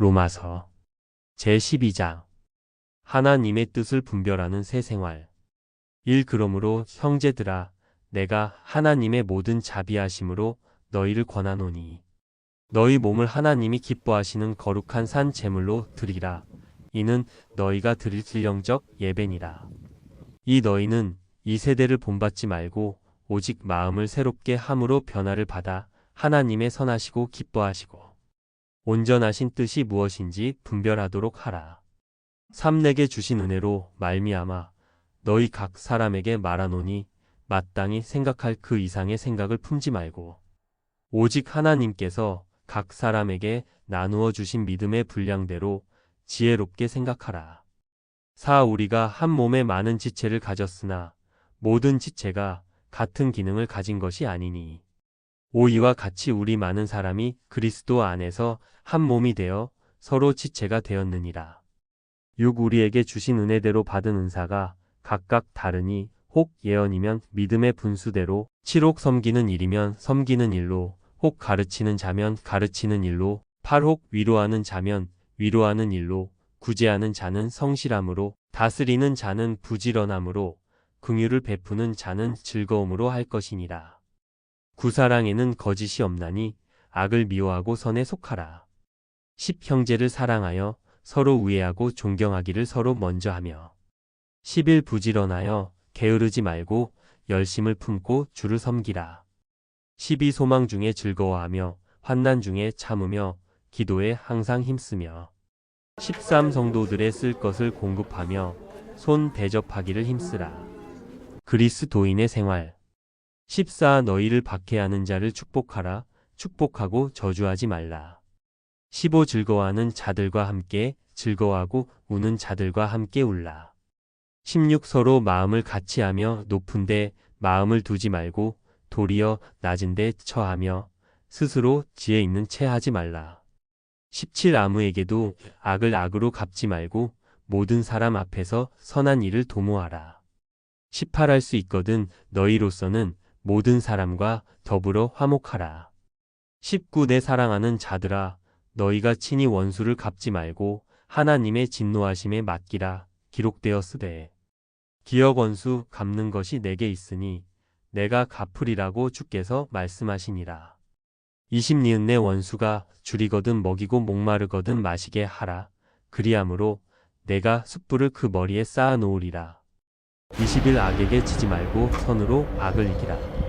로마서 제12장. 하나님의 뜻을 분별하는 새 생활. 1 그러므로 형제들아 내가 하나님의 모든 자비하심으로 너희를 권하노니 너희 몸을 하나님이 기뻐하시는 거룩한 산 제물로 드리라. 이는 너희가 드릴 질령적 예배니라. 이 너희는 이 세대를 본받지 말고 오직 마음을 새롭게 함으로 변화를 받아 하나님의 선하시고 기뻐하시고 온전하신 뜻이 무엇인지 분별하도록 하라. 삼 내게 주신 은혜로 말미암아 너희 각 사람에게 말하노니 마땅히 생각할 그 이상의 생각을 품지 말고 오직 하나님께서 각 사람에게 나누어 주신 믿음의 분량대로 지혜롭게 생각하라. 사 우리가 한 몸에 많은 지체를 가졌으나 모든 지체가 같은 기능을 가진 것이 아니니 오 이와 같이 우리 많은 사람이 그리스도 안에서 한 몸이 되어 서로 지체가 되었느니라. 6 우리에게 주신 은혜대로 받은 은사가 각각 다르니 혹 예언이면 믿음의 분수대로 7혹 섬기는 일이면 섬기는 일로 혹 가르치는 자면 가르치는 일로 8혹 위로하는 자면 위로하는 일로 구제하는 자는 성실함으로 다스리는 자는 부지런함으로 긍휼을 베푸는 자는 즐거움으로 할 것이니라. 구사랑에는 거짓이 없나니 악을 미워하고 선에 속하라. 십 형제를 사랑하여 서로 우애하고 존경하기를 서로 먼저 하며 십일 부지런하여 게으르지 말고 열심을 품고 주를 섬기라. 십이 소망 중에 즐거워하며 환난 중에 참으며 기도에 항상 힘쓰며 13 성도들의 쓸 것을 공급하며 손 대접하기를 힘쓰라. 그리스도인의 생활 14 너희를 박해하는 자를 축복하라. 축복하고 저주하지 말라. 15 즐거워하는 자들과 함께 즐거워하고 우는 자들과 함께 울라. 16 서로 마음을 같이 하며 높은데 마음을 두지 말고 도리어 낮은데 처하며 스스로 지혜 있는 채 하지 말라. 17 아무에게도 악을 악으로 갚지 말고 모든 사람 앞에서 선한 일을 도모하라. 18 할 수 있거든 너희로서는 모든 사람과 더불어 화목하라. 19 내 사랑하는 자들아 너희가 친히 원수를 갚지 말고 하나님의 진노하심에 맡기라 기록되었으되 기억 원수 갚는 것이 내게 있으니 내가 갚으리라고 주께서 말씀하시니라. 20 니은 내 원수가 줄이거든 먹이고 목마르거든 마시게 하라. 그리함으로 내가 숯불을 그 머리에 쌓아 놓으리라. 20일 악에게 지지 말고 선으로 악을 이기라.